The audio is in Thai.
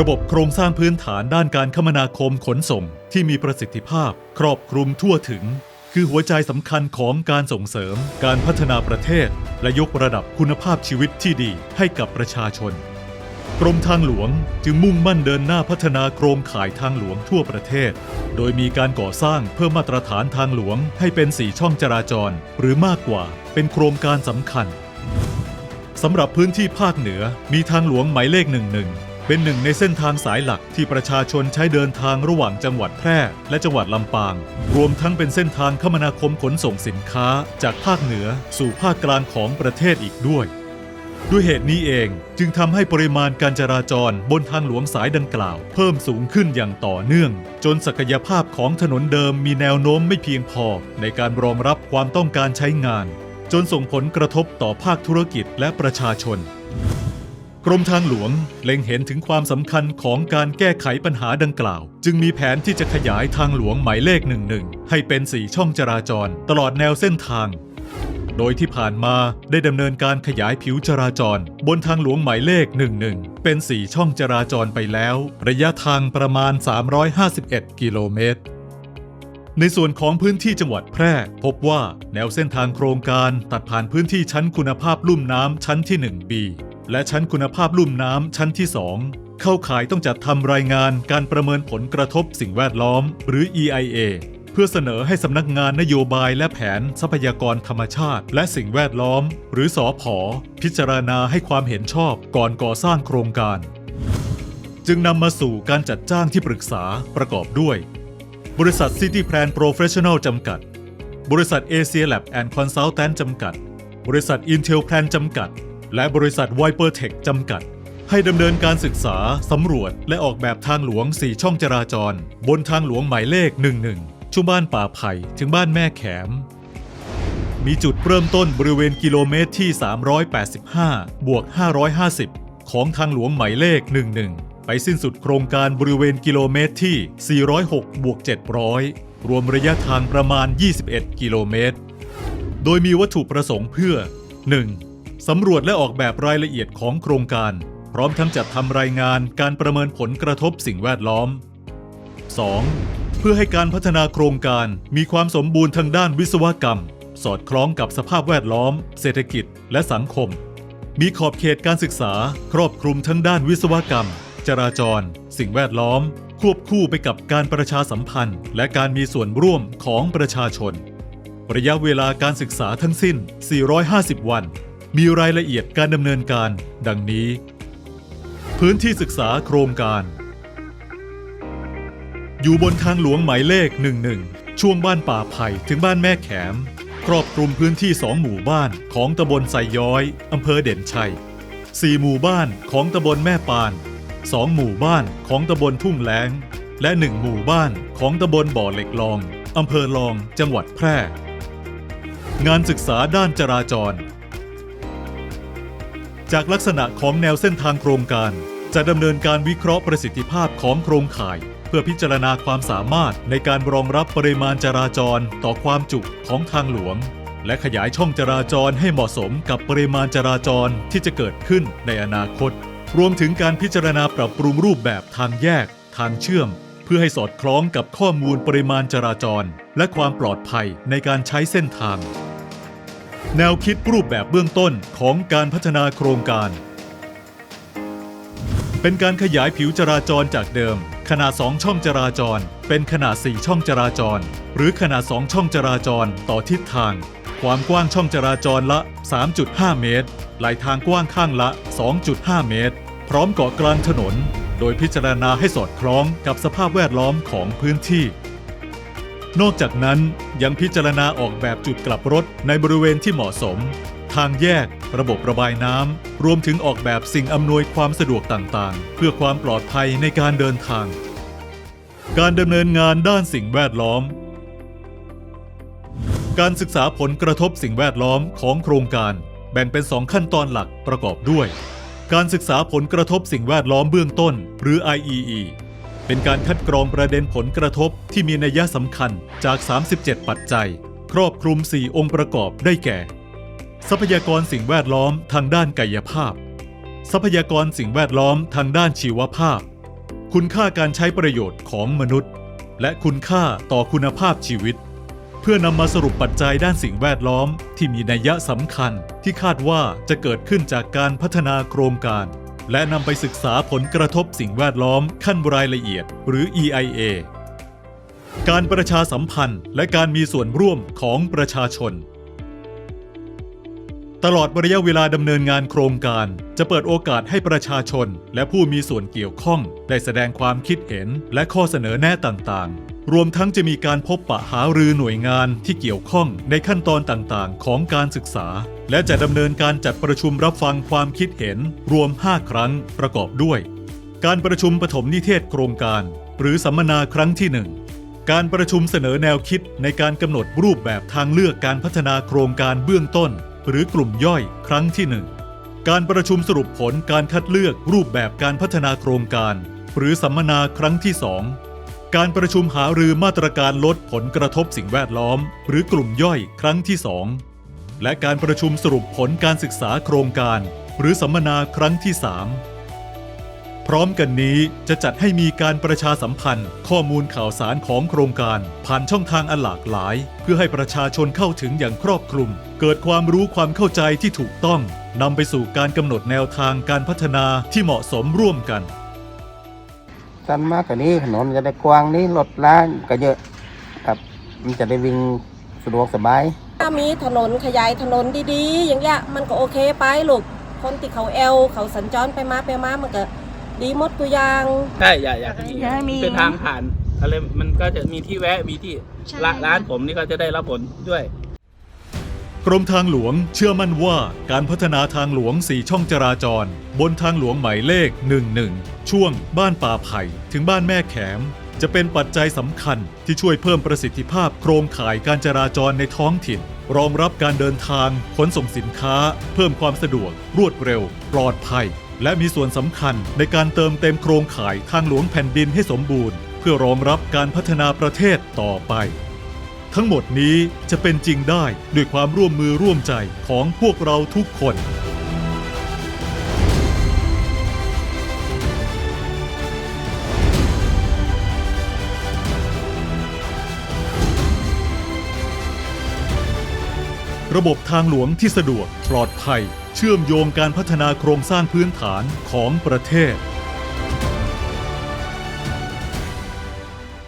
ระบบโครงสร้างพื้นฐานด้านการคมนาคมขนส่งที่มีประสิทธิภาพ ครอบคลุมทั่วถึง คือหัวใจสำคัญของการส่งเสริม การพัฒนาประเทศ และยกระดับคุณภาพชีวิตที่ดีให้กับประชาชน กรมทางหลวงจึงมุ่งมั่นเดินหน้าพัฒนาโครงข่ายทางหลวงทั่วประเทศ โดยมีการก่อสร้างเพิ่มมาตรฐานทางหลวงให้เป็นสี่ช่องจราจร หรือมากกว่าเป็นโครงการสำคัญสำหรับพื้นที่ภาคเหนือมีทางหลวงหมายเลข 11 เป็นหนึ่งในเส้นทางสายหลักที่ประชาชนใช้เดินทางระหว่างจังหวัดแพร่และจังหวัดลำปาง รวมทั้งเป็นเส้นทางคมนาคมขนส่งสินค้า จากภาคเหนือสู่ภาคกลางของประเทศอีกด้วย ด้วยเหตุนี้เองจึงทำให้ปริมาณการจราจรบนทางหลวงสายดังกล่าว เพิ่มสูงขึ้นอย่างต่อเนื่อง จนศักยภาพของถนนเดิมมีแนวโน้มไม่เพียงพอ ในการรองรับความต้องการใช้งาน จนส่งผลกระทบต่อภาคธุรกิจและประชาชน กรมทางหลวงเล็งเห็นถึงความสำคัญของการแก้ไขปัญหาดังกล่าว จึงมีแผนที่จะขยายทางหลวงหมายเลข 11 ให้เป็นสีช่องจราจร ตลอดแนวเส้นทาง โดยที่ผ่านมาได้ดำเนินการขยายผิวจราจร บนทางหลวงหมายเลข 11 เป็น 4 ช่องจราจรไปแล้ว ระยะทางประมาณ 351 กิโลเมตรในส่วนของพื้นที่จังหวัดแพร่ พบว่าแนวเส้นทางโครงการตัดผ่านพื้นที่ชั้นคุณภาพลุ่มน้ำชั้นที่ 1B และชั้นคุณภาพลุ่มน้ำชั้นที่ 2 เข้าข่ายต้องจัดทำรายงานการประเมินผลกระทบสิ่งแวดล้อม หรือ EIA เพื่อเสนอให้สำนักงานนโยบายและแผนทรัพยากรธรรมชาติ และสิ่งแวดล้อม หรือสอพอพิจารณาให้ความเห็นชอบก่อนก่อสร้างโครงการ จึงนำมาสู่การจัดจ้างที่ปรึกษาประกอบด้วย บริษัท City Plan Professional จำกัด บริษัท Asia Lab and Consultant จำกัด บริษัท Intel Plan จำกัด และบริษัท Vipertech จำกัด ให้ดำเนินการศึกษา สำรวจ และออกแบบทางหลวง 4 ช่องจราจร บนทางหลวงหมายเลข 11ช่วงบ้านป่าไผ่ถึงบ้านแม่แขม มีจุดเริ่มต้นบริเวณกิโลเมตรที่ 385 บวก 550 ของทางหลวงหมายเลข 11 ไปสิ้นสุดโครงการบริเวณกิโลเมตรที่ 406 บวก 700 รวมระยะทางประมาณ 21 กิโลเมตร โดยมีวัตถุประสงค์เพื่อ 1. สำรวจและออกแบบรายละเอียดของโครงการ พร้อมทั้งจัดทำรายงานการประเมินผลกระทบสิ่งแวดล้อม 2. เพื่อให้การพัฒนาโครงการมีความสมบูรณ์ทางด้านวิศวกรรม สอดคล้องกับสภาพแวดล้อม เศรษฐกิจ และสังคม มีขอบเขตการศึกษา ครอบคลุมทั้งด้านวิศวกรรม จราจร สิ่งแวดล้อม ควบคู่ไปกับการประชาสัมพันธ์ และการมีส่วนร่วมของประชาชน ระยะเวลาการศึกษาทั้งสิ้น 450 วัน มีรายละเอียดการดำเนินการ ดังนี้ พื้นที่ศึกษาโครงการ อยู่บนทางหลวงหมายเลข 11 ช่วงบ้านป่าไผ่ถึงบ้านแม่แขม ครอบคลุมพื้นที่สองหมู่บ้านของตำบลไซย้อยอำเภอเด่นชัยสี่หมู่บ้านของตำบลแม่ปานสองหมู่บ้านของตำบลทุ่งแล้ง และหนึ่งหมู่บ้านของตำบลบ่อเหล็กลองอำเภอลองจังหวัดแพร่ งานศึกษาด้านจราจร จากลักษณะของแนวเส้นทางโครงการ จะดำเนินการวิเคราะห์ประสิทธิภาพของโครงข่าย เพื่อพิจารณาความสามารถในการรองรับปริมาณจราจรต่อความจุของทางหลวง และขยายช่องจราจรให้เหมาะสมกับปริมาณจราจรที่จะเกิดขึ้นในอนาคต รวมถึงการพิจารณาปรับปรุงรูปแบบทางแยก ทางเชื่อม เพื่อให้สอดคล้องกับข้อมูลปริมาณจราจร และความปลอดภัยในการใช้เส้นทาง แนวคิดรูปแบบเบื้องต้นของการพัฒนาโครงการ เป็นการขยายผิวจราจรจากเดิม ขนาด 2 ช่องจราจร เป็นขนาด 4 ช่องจราจร หรือขนาด 2 ช่องจราจรต่อทิศทาง ความกว้างช่องจราจรละ 3.5 เมตรไหลทางกว้างข้างละ 2.5 เมตร พร้อมเกาะกลางถนน โดยพิจารณาให้สอดคล้องกับสภาพแวดล้อมของพื้นที่ นอกจากนั้นยังพิจารณาออกแบบจุดกลับรถในบริเวณที่เหมาะสม ทางแยก ระบบระบายน้ำ รวมถึงออกแบบสิ่งอำนวยความสะดวกต่างๆ เพื่อความปลอดภัยในการเดินทาง การดำเนินงานด้านสิ่งแวดล้อม การศึกษาผลกระทบสิ่งแวดล้อมของโครงการ แบ่งเป็น2ขั้นตอนหลักประกอบด้วย การศึกษาผลกระทบสิ่งแวดล้อมเบื้องต้น หรือ IEE เป็นการคัดกรองประเด็นผลกระทบที่มีนัยสำคัญจาก 37 ปัจจัย ครอบคลุม 4 องค์ประกอบได้แก่ ทรัพยากรสิ่งแวดล้อมทางด้านกายภาพ ทรัพยากรสิ่งแวดล้อมทางด้านชีวภาพ คุณค่าการใช้ประโยชน์ของมนุษย์ และคุณค่าต่อคุณภาพชีวิต เพื่อนำมาสรุปปัจจัยด้านสิ่งแวดล้อมที่มีนัยยะสำคัญที่คาดว่าจะเกิดขึ้นจากการพัฒนาโครงการ และนำไปศึกษาผลกระทบสิ่งแวดล้อมขั้นรายละเอียด หรือ EIA การประชาสัมพันธ์ และการมีส่วนร่วมของประชาชน ตลอดระยะเวลาดำเนินงานโครงการ จะเปิดโอกาสให้ประชาชน และผู้มีส่วนเกี่ยวข้อง ได้แสดงความคิดเห็นและข้อเสนอแนะต่างๆ รวมทั้งจะมีการพบปะหารือหน่วยงานที่เกี่ยวข้องในขั้นตอนต่างๆ ของการศึกษา และจะดำเนินการจัดประชุมรับฟังความคิดเห็น รวม 5 ครั้งประกอบด้วย การประชุมปฐมนิเทศโครงการ หรือสัมมนาครั้งที่ 1 การประชุมเสนอแนวคิดในการกำหนดรูปแบบทางเลือกการพัฒนาโครงการเบื้องต้น หรือกลุ่มย่อยครั้งที่ 1 การประชุมสรุปผลการคัดเลือกรูปแบบการพัฒนาโครงการ หรือสัมมนาครั้งที่ 2 การประชุมหารือมาตรการลดผลกระทบสิ่งแวดล้อม หรือกลุ่มย่อยครั้งที่ 2 และการประชุมสรุปผลการศึกษาโครงการ หรือสัมมนาครั้งที่ 3 พร้อมกันนี้จะจัดให้มีการประชาสัมพันธ์ ข้อมูลข่าวสารของโครงการ ผ่านช่องทางอันหลากหลาย เพื่อให้ประชาชนเข้าถึงอย่างครอบคลุม เกิดความรู้ความเข้าใจที่ถูกต้องนำไปสู่การกำหนดแนวทางการพัฒนาที่เหมาะสมร่วมกัน สั้นมากกว่านี้ถนนจะได้กว้างนี้รถล้างก็เยอะครับ มันจะได้วิ่งสะดวกสบาย ถ้ามีถนนขยายถนนดีๆ อย่างเงี้ยมันก็โอเคไปลูกคนที่เขาแอลเขาสัญจรไปมาไปมามันก็ดีหมดตัวอย่าง ใช่อยากอยากให้อยากให้มี เป็นทางผ่านอะไรมันก็จะมีที่แวะมีที่ใช่ ร้านร้านผมนี่ก็จะได้รับผลด้วย กรมทางหลวงเชื่อมั่นว่าการพัฒนาทางหลวง 4 ช่องจราจร บนทางหลวงหมายเลข 11 ช่วงบ้านป่าไผ่ถึงบ้านแม่แขม จะเป็นปัจจัยสำคัญที่ช่วยเพิ่มประสิทธิภาพโครงข่ายการจราจรในท้องถิ่น รองรับการเดินทางขนส่งสินค้า เพิ่มความสะดวก รวดเร็ว ปลอดภัย และมีส่วนสำคัญในการเติมเต็มโครงข่ายทางหลวงแผ่นดินให้สมบูรณ์ เพื่อรองรับการพัฒนาประเทศต่อไป ทั้งหมดนี้จะเป็นจริงได้ด้วยความร่วมมือร่วมใจของพวกเราทุกคน ระบบทางหลวงที่สะดวกปลอดภัย เชื่อมโยงการพัฒนาโครงสร้างพื้นฐานของประเทศ